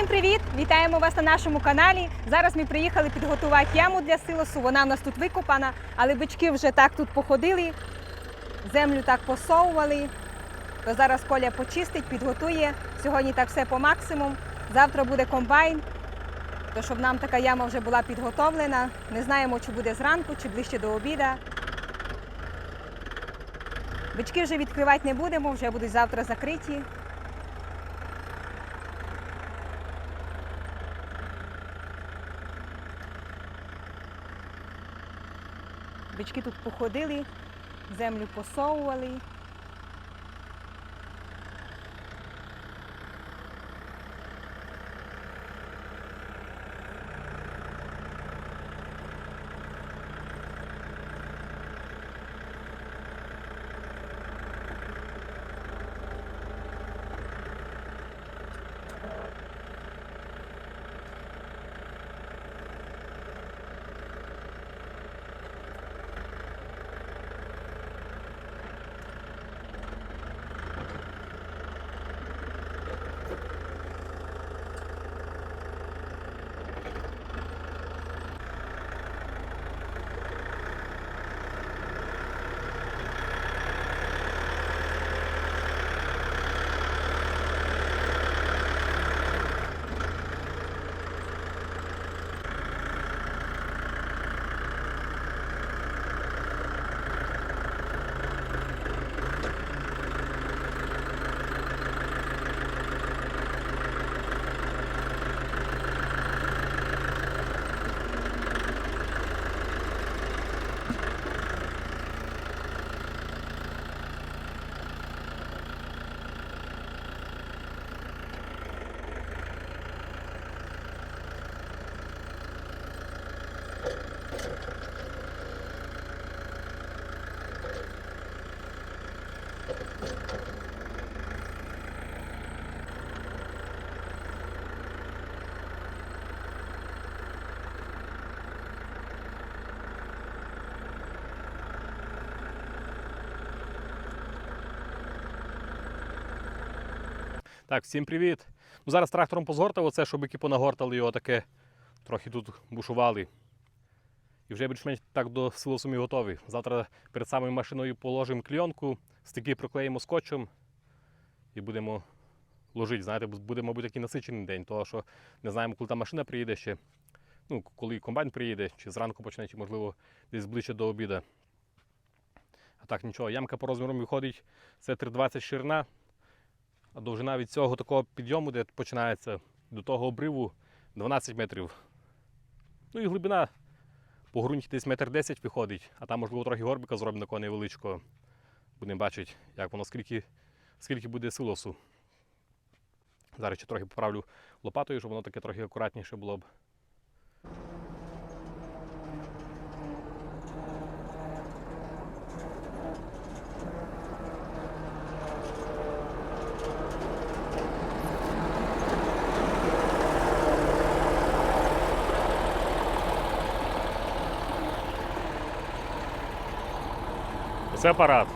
Всім привіт! Вітаємо вас на нашому каналі. Зараз ми приїхали підготувати яму для силосу. Вона в нас тут викопана, але бички вже так тут походили, землю так посовували. То зараз Коля почистить, підготує. Сьогодні так все по максимум. Завтра буде комбайн. То щоб нам така яма вже була підготовлена. Не знаємо, чи буде зранку, чи ближче до обіда. Бички вже відкривати не будемо, вже будуть завтра закриті. Бички тут походили, землю посовували. Так, всім привіт. Ну, зараз трактором позгортав оце, щоб які понагортали його таке, трохи тут бушували. І вже більш-менш так до силосу ми готові. Завтра перед самою машиною положимо клійонку, стики проклеїмо скотчем і будемо ложити. Знаєте, буде, мабуть, такий насичений день, того що не знаємо, коли та машина приїде ще. Ну, коли комбайн приїде, чи зранку почне, чи можливо десь ближче до обіду. А так нічого, ямка по розміру виходить, це 3,20 ширина, а довжина від цього такого підйому, де починається до того обриву 12 метрів. Ну і глибина по ґрунті десь метр 10 виходить, а там, можливо, трохи горбика зробимо такого невеличкого. Будемо бачити, як воно, скільки, скільки буде силосу. Зараз ще трохи поправлю лопатою, щоб воно таке трохи акуратніше було б. Це парад.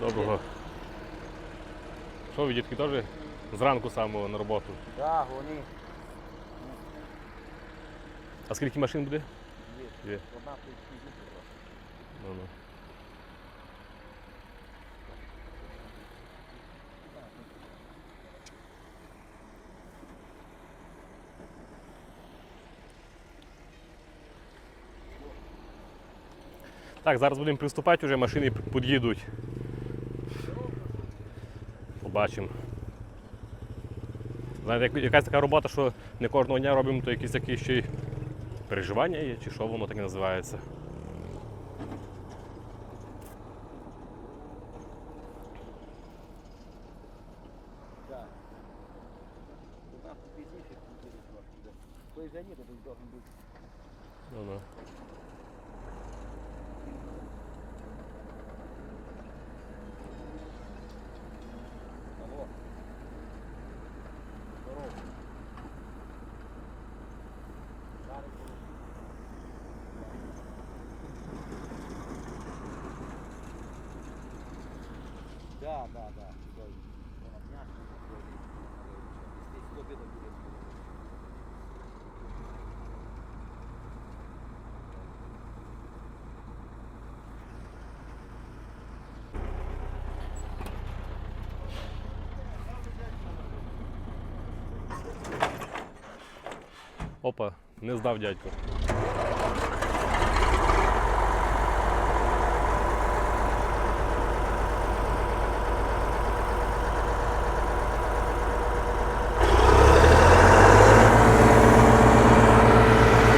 Доброго. Що ви, дітки, теж зранку самого на роботу? Так, вони А скільки машин буде? Є. Одна тут їздила. Так, зараз будемо приступати, вже машини під'їдуть. Побачимо. Знаєте, якась така робота, що не кожного дня робимо, то якісь такі ще й переживання є, чи що воно таке називається. Так. Одна тут пізніше підійде трошки. да. Той же ні, то тут должен бути. Ну, ну. Алло. Здорово. Зараз буде. Да, да, да. Стой. Опа, не здав дядько.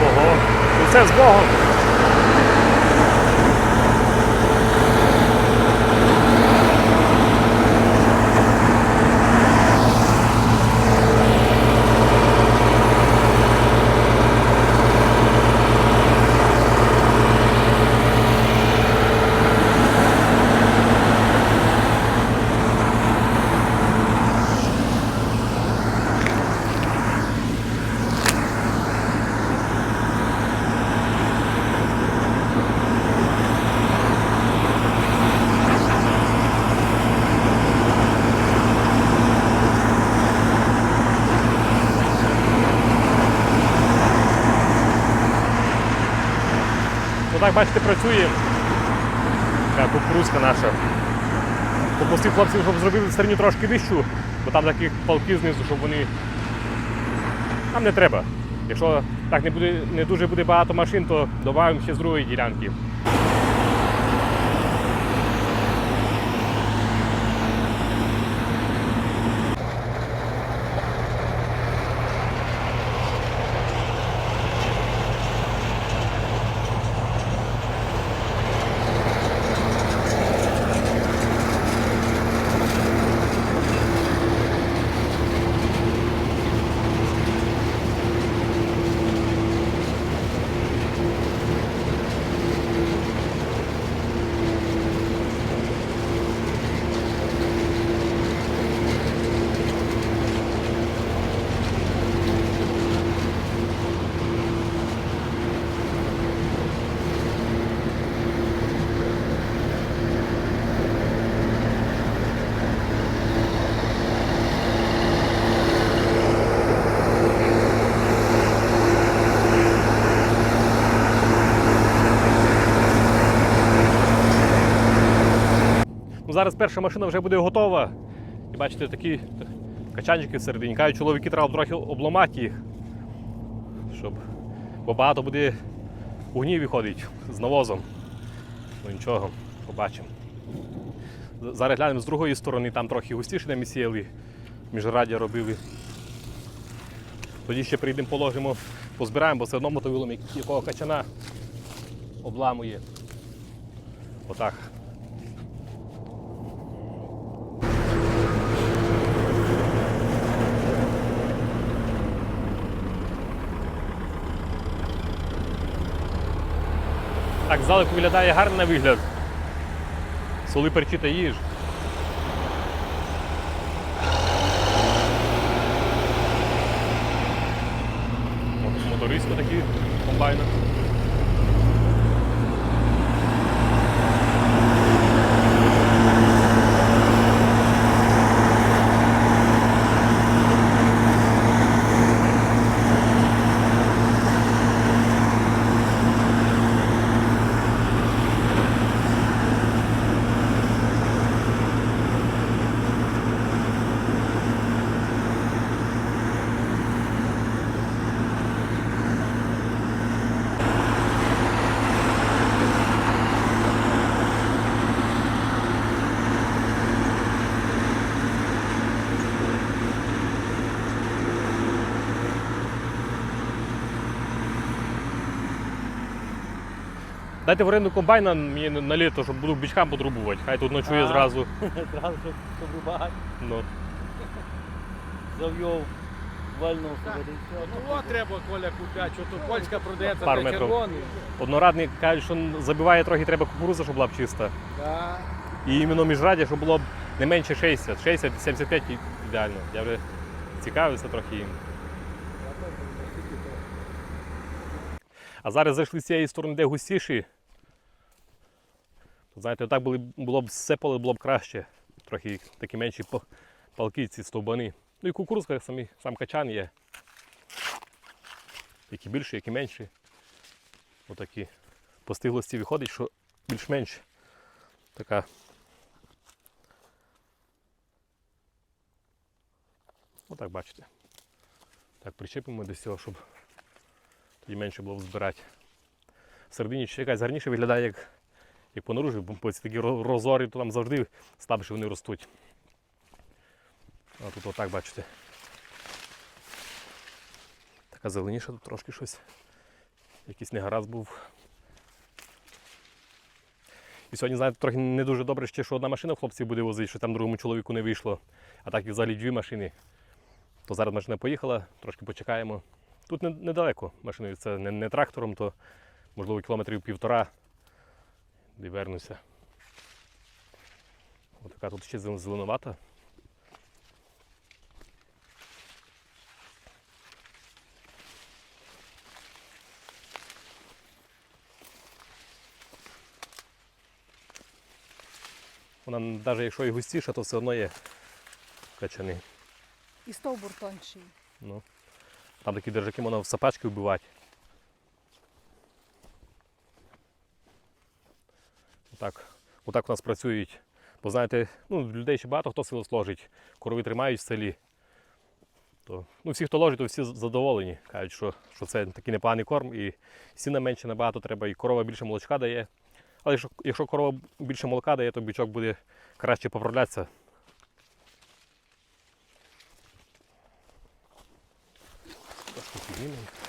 Ого, ну все з Богом. Ну так, бачите, працює. Така кукурузка наша. Попросив хлопців, щоб зробили стерню трошки вищу, бо там таких палки знизу, щоб вони. Нам не треба. Якщо так не буде не дуже буде багато машин, то додаємо ще з другої ділянки. Зараз перша машина вже буде готова. І бачите, такі качанчики всередині. Кажуть, чоловіки треба трохи обламати їх, щоб... бо багато буде угнів виходить з навозом. Ну нічого, побачимо. Зараз глянемо з другої сторони, там трохи густіше де ми сіяли, міжраддя робили. Тоді ще прийдемо, положимо, позбираємо, бо все одно мотовилом якого качана обламує. Отак. Так, здалеку виглядає гарно на вигляд. Соли перчі та їж. Мотористи такі комбайни. Дайте в оренду комбайна мені на- літо, щоб буду бичкам подрубувати. Хай тут ночує зразу. Зразу, щоб вибагати, Ну. зав'йов, вальнув. Ну от треба Коля купляти, що тут польська продається Пару метрів. червоний. Однорадний кажуть, що забиває трохи треба кукуруза, щоб була б чиста. Да. І іменно міжраддя, щоб було б не менше 60, 60-75 ідеально. Я вже цікавився трохи їм. А зараз зайшли з цієї сторони, де густіші. Знаєте, так були, було б все поле було б краще. Трохи такі менші палки, ці стовбани. Ну і кукурузка самі, сам качан є. Які більші, які менші. Отакі. По стиглості виходить, що більш-менш така. Отак бачите. Так, причепимо до цього, щоб і менше було збирати. Всередині ще якась гарніше виглядає, як, як понаружі, бо ці такі ро- розорі, то там завжди слабше вони ростуть. А тут отак бачите. Така зеленіша тут трошки щось. Якийсь негаразд був. І сьогодні, знаєте, трохи не дуже добре ще, що одна машина хлопців буде возити, що там другому чоловіку не вийшло. А так і взагалі дві машини. То зараз машина поїхала, трошки почекаємо. Тут недалеко машиною, це не, не трактором, то можливо кілометрів півтора. І вернуся. Ось така тут ще зелен- зеленувата. Вона навіть якщо і густіша, то все одно є качани. І стовбур тонший. Ну. Там такі держаки можна в сапачки вбивати. Отак, отак у нас працюють. Бо знаєте, ну, людей ще багато хто силос ложить, корови тримають в селі. То, ну, всі, хто ложить, то всі задоволені. Кажуть, що, що це такий непоганий корм, і сіна менше набагато треба, і корова більше молочка дає. Але якщо, якщо корова більше молока дає, то бічок буде краще поправлятися. Трошки піднімемо.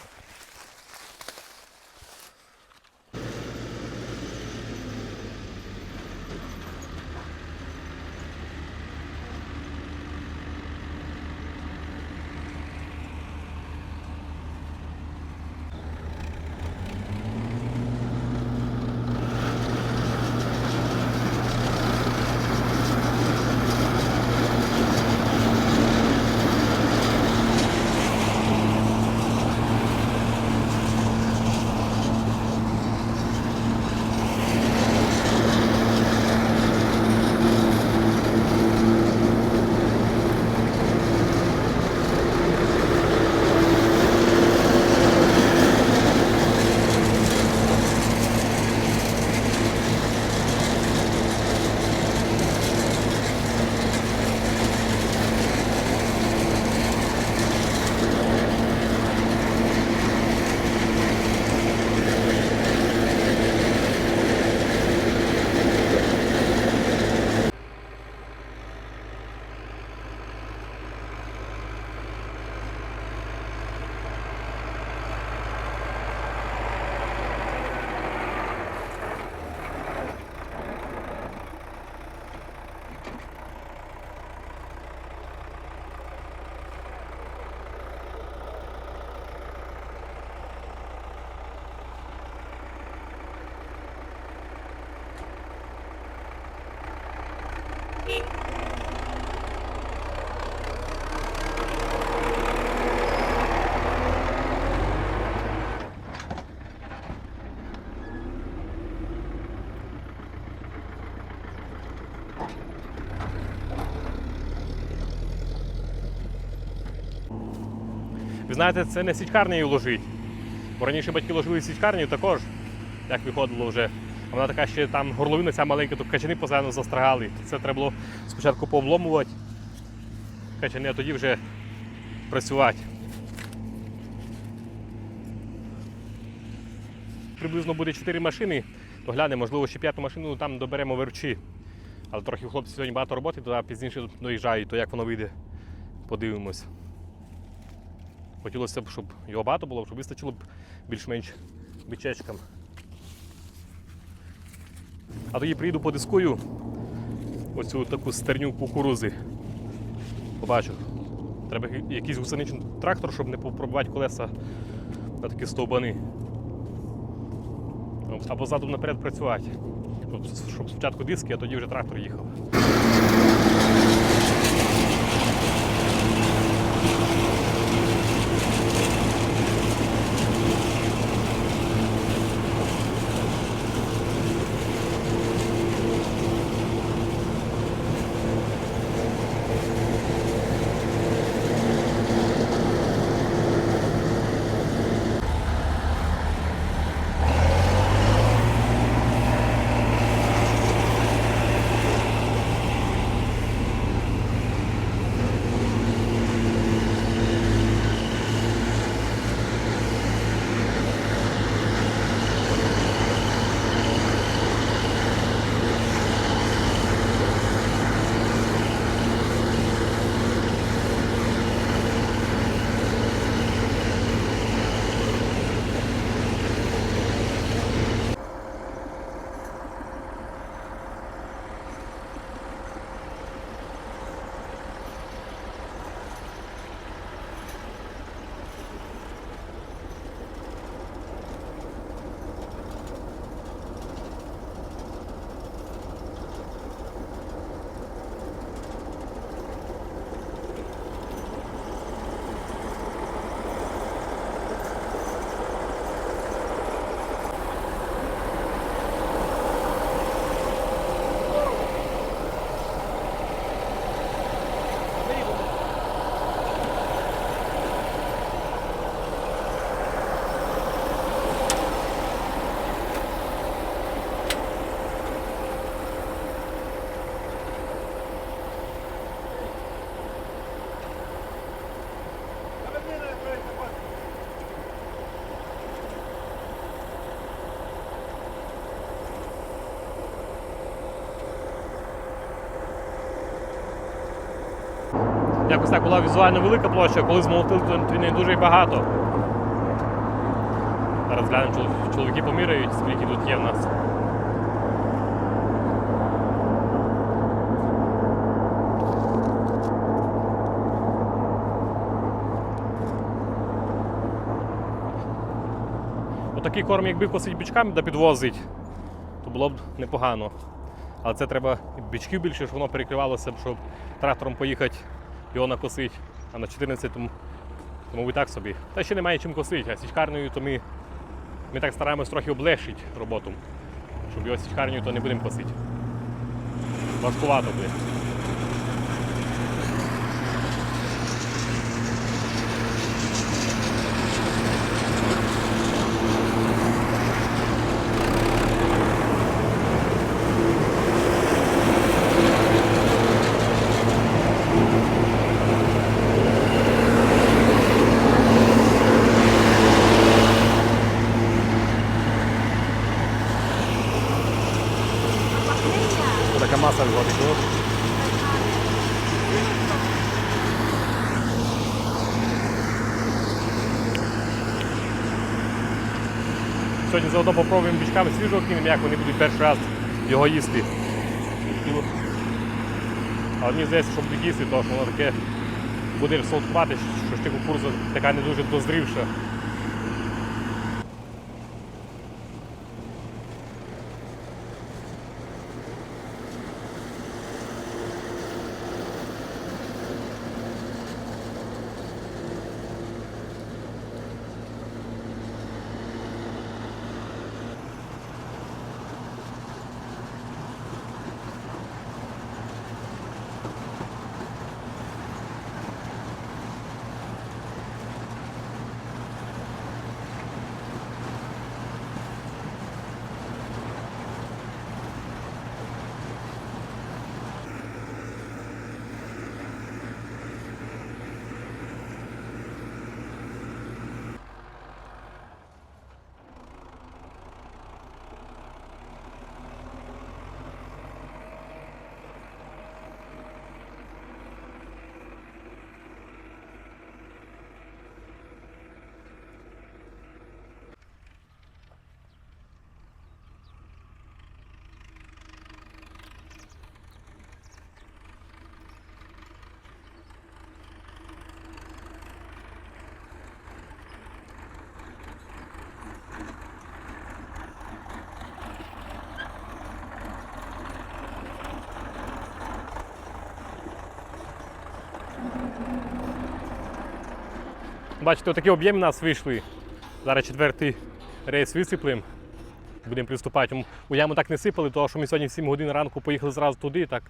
Ви знаєте, це не січкарнею ложить. Бо раніше батьки ложили січкарнею також, як виходило вже. Вона така ще там горловина ця маленька, то качани постійно застрагали. Це треба було спочатку пообломувати качани, а тоді вже працювати. Приблизно буде 4 машини, то можливо, ще п'яту машину там доберемо верчі. Але трохи хлопці сьогодні багато роботи, то пізніше доїжджають, то як воно вийде, подивимось. Хотілося б, щоб його багато було, щоб вистачило б більш-менш бичечкам. А тоді приїду подискую оцю таку стерню кукурузи. Побачу. Треба якийсь гусеничний трактор, щоб не пробивати колеса на такі стовбани. Або задом наперед працювати. Щоб- спочатку диски, а тоді вже трактор їхав. Так була візуально велика площа, коли змолотили, то не дуже багато. Зараз глянемо, чоловіки поміряють, скільки тут є в нас. Отакий корм, якби косить бичками да підвозить, то було б непогано. Але це треба бичків більше, щоб воно перекривалося, щоб трактором поїхати, його накосить, А на 14 тому, тому і так собі. Та ще немає чим косити, а січкарнею то ми, ми так стараємось трохи облегшити роботу, щоб його січкарнею то не будемо косити. Важкувато буде. Така маса виходить. ну. Сьогодні заодно попробуємо бічками свіжого кинемо, як вони будуть перший раз його їсти. Але мені здається, що будуть їсти, тому що воно таке буде солодкувати, що ще кукуруза така не дуже дозрівша. Бачите, такі об'єми у нас вийшли. Зараз четвертий рейс висиплемо. Будемо приступати. У яму так не сипали, тому що ми сьогодні в 7 годин ранку поїхали зразу туди, так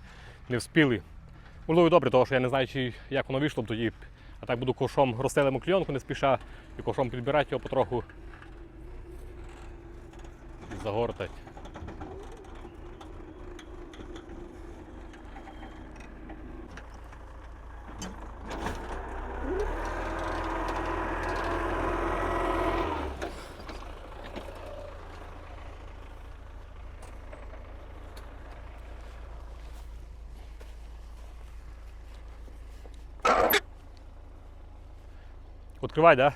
не вспіли. Можливо, добре, тому що я не знаю, чи, як воно вийшло б тоді. А так буду кошом розстелимо клійонку не спіша і кошом підбирати його потроху. І так? Да?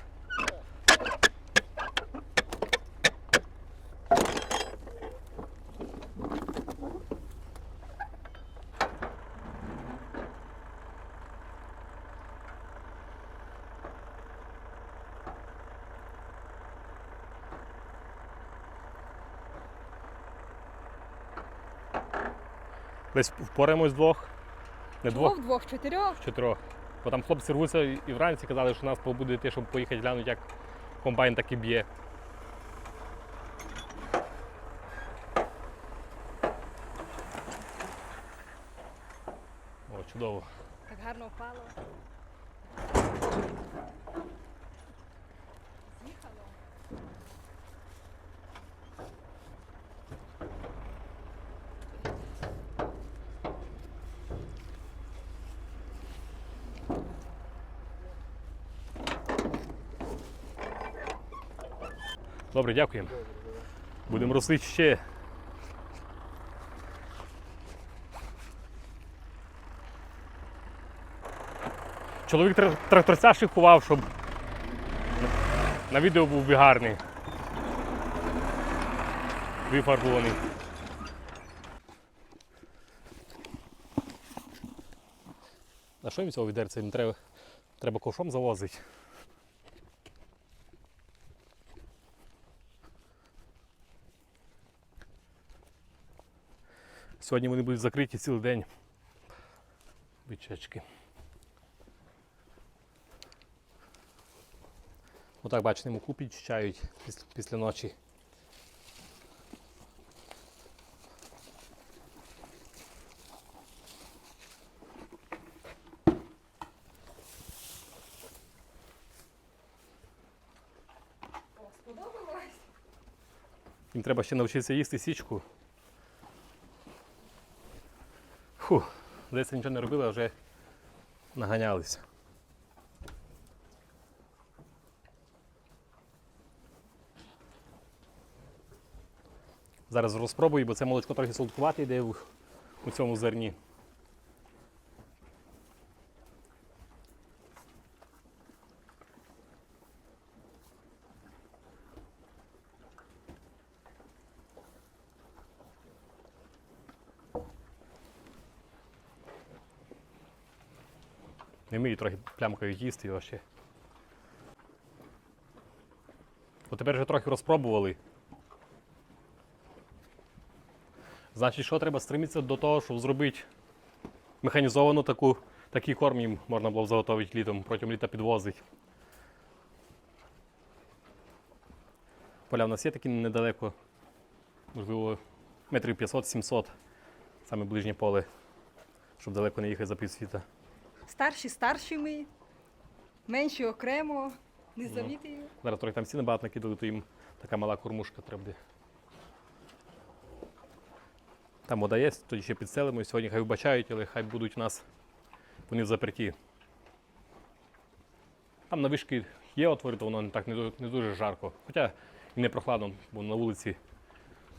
Десь впораємось двох. Не двох, Двох, двох, чотирьох. чотирьох. Бо там хлопці рвуться і вранці казали, що нас побуде те, щоб поїхати глянути, як комбайн так і б'є. Добре, дякуємо. Будемо росли ще. Чоловік тр- тракторця шикував, щоб на відео був би гарний. Вифарбований. А що їм цього відерця? Їм треба, треба ковшом завозити. Сьогодні вони будуть закриті цілий день. Бичечки. Отак, бачите, муку підчищають після, після ночі. Їм треба ще навчитися їсти січку. Здається, нічого не робили, а вже наганялися. Зараз розпробую, бо це молочко трохи солодкувати йде у цьому зерні. Не вмію трохи плямкою їсти його ще. От тепер вже трохи розпробували. Значить, що треба стремитися до того, щоб зробити механізовану таку, такий корм їм можна було б заготовити літом, протягом літа підвозити. Поля в нас є такі недалеко, можливо, метрів 500-700, саме ближнє поле, щоб далеко не їхати за півсвіта. Старші старшими, менші окремо, не завіти. Зараз трохи там ціни багато накидали, то їм така мала кормушка треба буде. Там вода є, тоді ще підселимо. Сьогодні хай вбачають, але хай будуть у нас вони в заперті. Там на вишки є отвори, то воно не так не, не дуже жарко. Хоча і не прохладно, бо на вулиці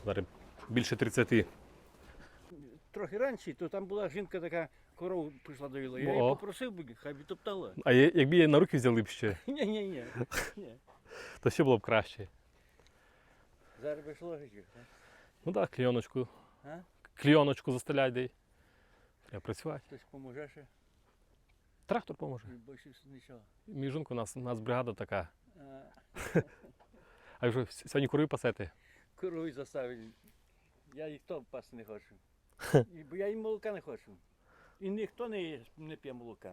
зараз більше 30. Трохи раніше, то там була жінка така, корову прийшла доїла. Я О. її попросив би, хай би топтала. А є- якби її на руки взяли б ще, Ні, ні, ні. ні. то ще було б краще. Зараз би йшло життя. Ну так, клійоночку. А? Клійоночку застелять дай. Треба працювати. Хтось поможе ще, Трактор поможе. і більше нічого. Міжунку, у нас, у нас бригада така. А, А вже с- сьогодні кури пасете? Корову заставили. Я їх то пасти не хочу. І- Бо я їм молока не хочу. І ніхто не, не п'є молока.